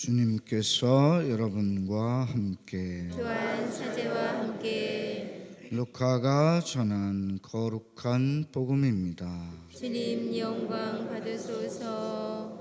주님께서 여러분과 함께 또한 사제와 함께 루카가 전한 거룩한 복음입니다. 주님 영광 받으소서.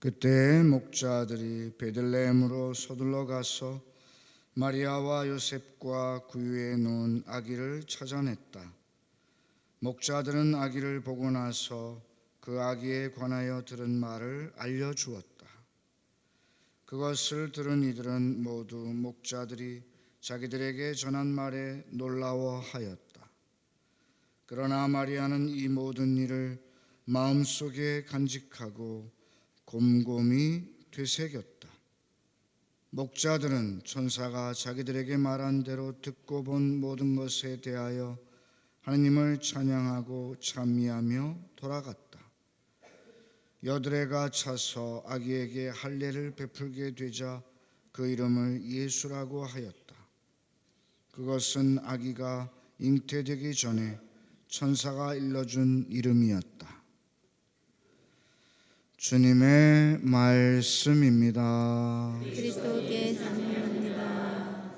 그때 목자들이 베들레헴으로 서둘러 가서 마리아와 요셉과 구유에 놓은 아기를 찾아냈다. 목자들은 아기를 보고 나서 그 아기에 관하여 들은 말을 알려주었다. 그것을 들은 이들은 모두 목자들이 자기들에게 전한 말에 놀라워하였다. 그러나 마리아는 이 모든 일을 마음속에 간직하고 곰곰이 되새겼다. 목자들은 천사가 자기들에게 말한 대로 듣고 본 모든 것에 대하여 하나님을 찬양하고 찬미하며 돌아갔다. 여드레가 차서 아기에게 할례를 베풀게 되자 그 이름을 예수라고 하였다. 그것은 아기가 잉태되기 전에 천사가 일러준 이름이었다. 주님의 말씀입니다. 그리스도께 찬양합니다.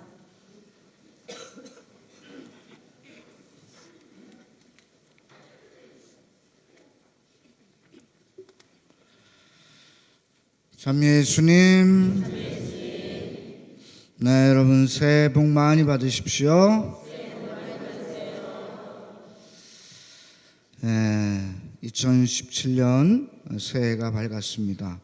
참 예수님, 네 여러분 새해 복 많이 받으십시오. 네, 2017년 새해가 밝았습니다.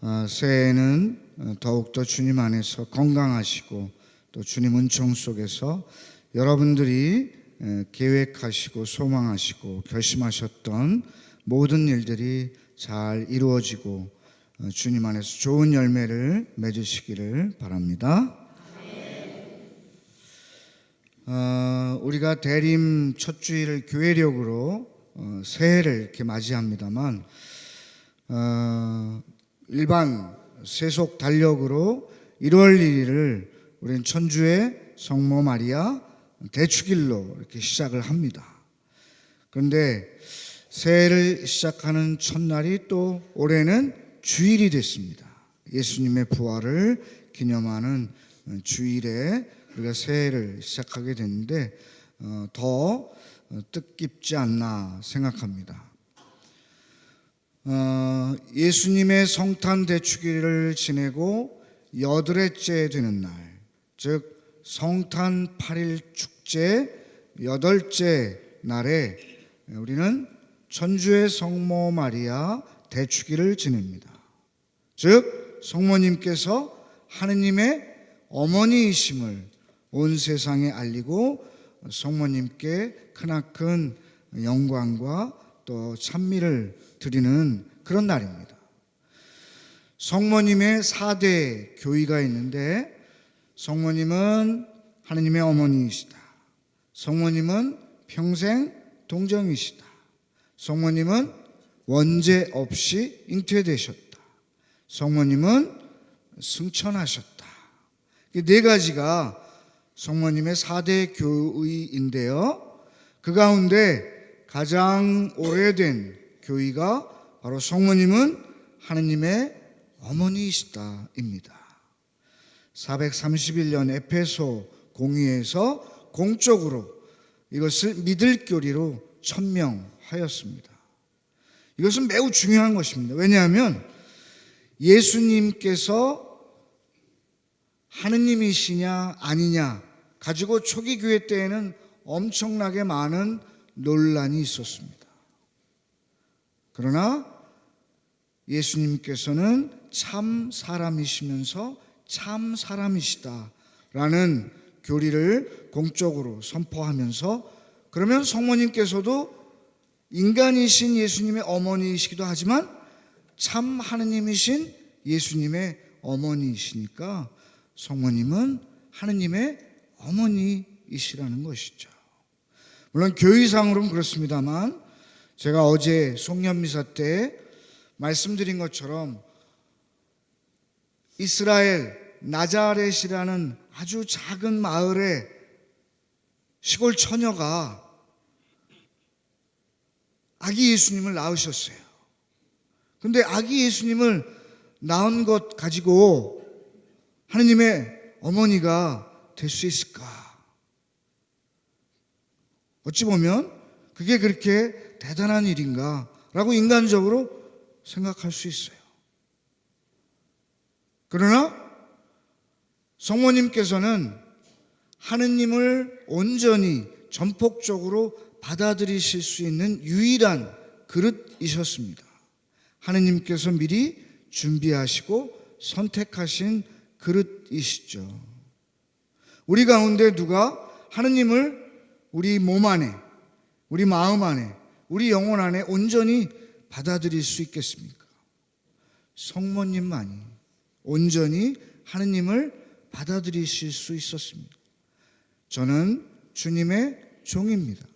아, 새해에는 더욱더 주님 안에서 건강하시고 또 주님 은총 속에서 여러분들이 에, 계획하시고 소망하시고 결심하셨던 모든 일들이 잘 이루어지고 어, 주님 안에서 좋은 열매를 맺으시기를 바랍니다. 어, 우리가 대림 첫 주일을 교회력으로 어, 새해를 이렇게 맞이합니다만 어, 일반 세속 달력으로 1월 1일을 우리는 천주의 성모 마리아 대축일로 이렇게 시작을 합니다. 그런데 새해를 시작하는 첫날이 또 올해는 주일이 됐습니다. 예수님의 부활을 기념하는 주일에 우리가 새해를 시작하게 됐는데 어, 더 뜻깊지 않나 생각합니다. 어, 예수님의 성탄 대축일을 지내고 여덟째 되는 날, 즉 성탄 8일 축제 여덟째 날에 우리는 천주의 성모 마리아 대축일을 지냅니다. 즉 성모님께서 하느님의 어머니이심을 온 세상에 알리고 성모님께 크나큰 영광과 또 찬미를 드리는 그런 날입니다. 성모님의 4대 교의가 있는데 성모님은 하느님의 어머니이시다. 성모님은 평생 동정이시다. 성모님은 원죄 없이 잉태되셨다. 성모님은 승천하셨다. 이네 가지가 성모님의 4대 교의인데요. 그 가운데 가장 오래된 교의가 바로 성모님은 하느님의 어머니이시다입니다. 431년 에페소 공의에서 공적으로 이것을 믿을 교리로 천명하였습니다. 이것은 매우 중요한 것입니다. 왜냐하면 예수님께서 하느님이시냐 아니냐 가지고 초기 교회 때에는 엄청나게 많은 논란이 있었습니다. 그러나 예수님께서는 참 사람이시면서 참 사람이시다라는 교리를 공적으로 선포하면서 그러면 성모님께서도 인간이신 예수님의 어머니이시기도 하지만 참 하느님이신 예수님의 어머니이시니까 성모님은 하느님의 어머니이시라는 것이죠. 물론 교의상으로는 그렇습니다만 제가 어제 송년미사 때 말씀드린 것처럼 이스라엘 나자렛이라는 아주 작은 마을의 시골 처녀가 아기 예수님을 낳으셨어요. 근데 아기 예수님을 낳은 것 가지고 하느님의 어머니가 될 수 있을까? 어찌 보면 그게 그렇게 대단한 일인가 라고 인간적으로 생각할 수 있어요. 그러나 성모님께서는 하느님을 온전히 전폭적으로 받아들이실 수 있는 유일한 그릇이셨습니다. 하느님께서 미리 준비하시고 선택하신 그릇이시죠. 우리 가운데 누가 하느님을 우리 몸 안에, 우리 마음 안에, 우리 영혼 안에 온전히 받아들일 수 있겠습니까? 성모님만이 온전히 하느님을 받아들이실 수 있었습니다. 저는 주님의 종입니다.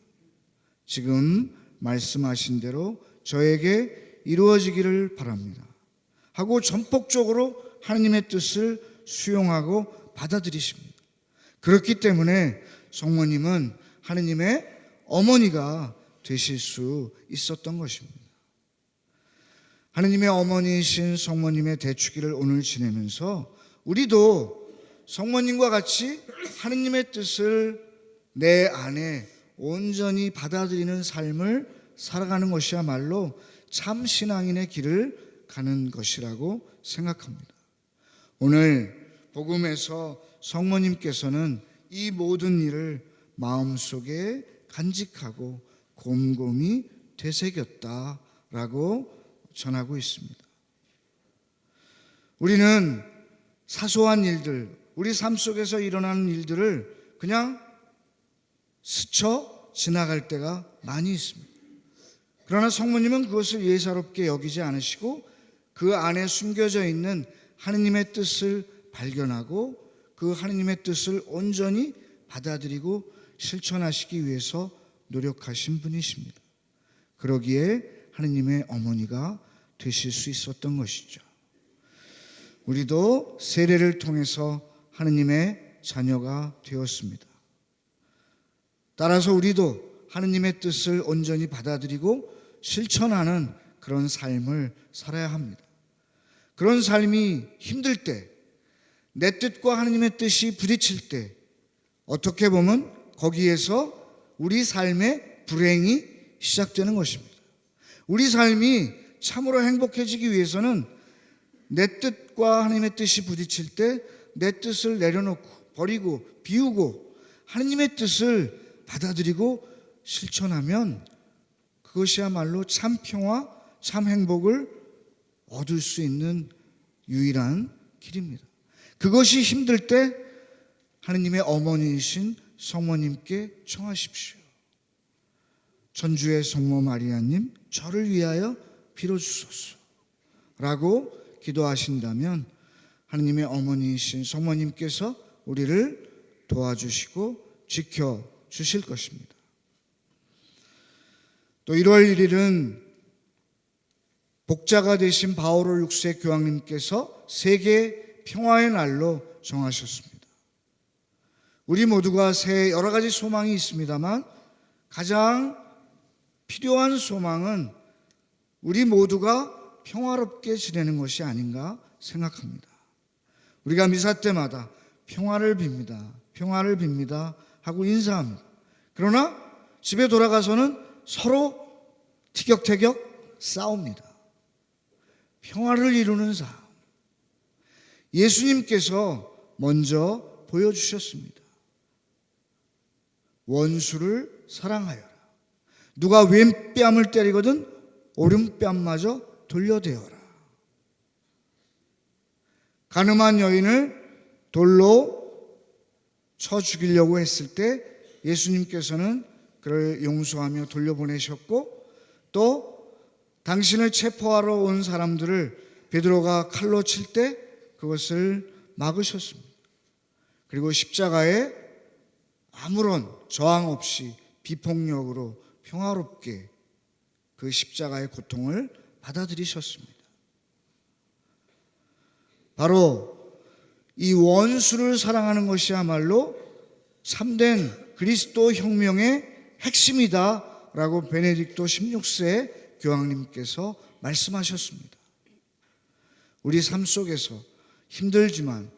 지금 말씀하신 대로 저에게 이루어지기를 바랍니다. 하고 전폭적으로 하느님의 뜻을 수용하고 받아들이십니다. 그렇기 때문에 성모님은 하느님의 어머니가 되실 수 있었던 것입니다. 하느님의 어머니이신 성모님의 대축기를 오늘 지내면서 우리도 성모님과 같이 하느님의 뜻을 내 안에 온전히 받아들이는 삶을 살아가는 것이야말로 참 신앙인의 길을 가는 것이라고 생각합니다. 오늘 복음에서 성모님께서는 이 모든 일을 마음속에 간직하고 곰곰이 되새겼다라고 전하고 있습니다. 우리는 사소한 일들, 우리 삶 속에서 일어나는 일들을 그냥 스쳐 지나갈 때가 많이 있습니다. 그러나 성모님은 그것을 예사롭게 여기지 않으시고 그 안에 숨겨져 있는 하느님의 뜻을 발견하고 그 하느님의 뜻을 온전히 받아들이고 실천하시기 위해서 노력하신 분이십니다. 그러기에 하느님의 어머니가 되실 수 있었던 것이죠. 우리도 세례를 통해서 하느님의 자녀가 되었습니다. 따라서 우리도 하느님의 뜻을 온전히 받아들이고 실천하는 그런 삶을 살아야 합니다. 그런 삶이 힘들 때, 내 뜻과 하느님의 뜻이 부딪힐 때, 어떻게 보면 거기에서 우리 삶의 불행이 시작되는 것입니다. 우리 삶이 참으로 행복해지기 위해서는 내 뜻과 하나님의 뜻이 부딪힐 때 내 뜻을 내려놓고 버리고 비우고 하나님의 뜻을 받아들이고 실천하면 그것이야말로 참 평화, 참 행복을 얻을 수 있는 유일한 길입니다. 그것이 힘들 때 하느님의 어머니이신 성모님께 청하십시오. 전주의 성모 마리아님, 저를 위하여 빌어주소서. 라고 기도하신다면 하느님의 어머니이신 성모님께서 우리를 도와주시고 지켜주실 것입니다. 또 1월 1일은 복자가 되신 바오로 6세 교황님께서 세계 평화의 날로 정하셨습니다. 우리 모두가 새해 여러 가지 소망이 있습니다만 가장 필요한 소망은 우리 모두가 평화롭게 지내는 것이 아닌가 생각합니다. 우리가 미사 때마다 평화를 빕니다. 평화를 빕니다. 하고 인사합니다. 그러나 집에 돌아가서는 서로 티격태격 싸웁니다. 평화를 이루는 삶. 예수님께서 먼저 보여주셨습니다. 원수를 사랑하여라. 누가 왼뺨을 때리거든 오른뺨마저 돌려대어라. 가늠한 여인을 돌로 쳐 죽이려고 했을 때 예수님께서는 그를 용서하며 돌려보내셨고 또 당신을 체포하러 온 사람들을 베드로가 칼로 칠 때 그것을 막으셨습니다. 그리고 십자가에 아무런 저항 없이 비폭력으로 평화롭게 그 십자가의 고통을 받아들이셨습니다. 바로 이 원수를 사랑하는 것이야말로 참된 그리스도 혁명의 핵심이다라고 베네딕토 16세 교황님께서 말씀하셨습니다. 우리 삶 속에서 힘들지만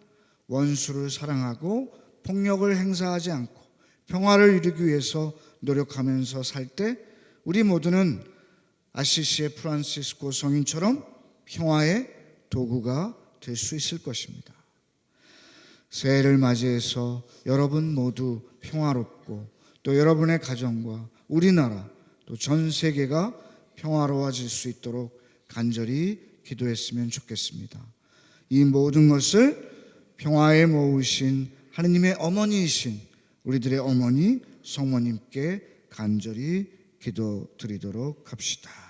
원수를 사랑하고 폭력을 행사하지 않고 평화를 이루기 위해서 노력하면서 살 때 우리 모두는 아시시의 프란시스코 성인처럼 평화의 도구가 될 수 있을 것입니다. 새해를 맞이해서 여러분 모두 평화롭고 또 여러분의 가정과 우리나라 또 전 세계가 평화로워질 수 있도록 간절히 기도했으면 좋겠습니다. 이 모든 것을 평화에 모으신 하느님의 어머니이신 우리들의 어머니 성모님께 간절히 기도드리도록 합시다.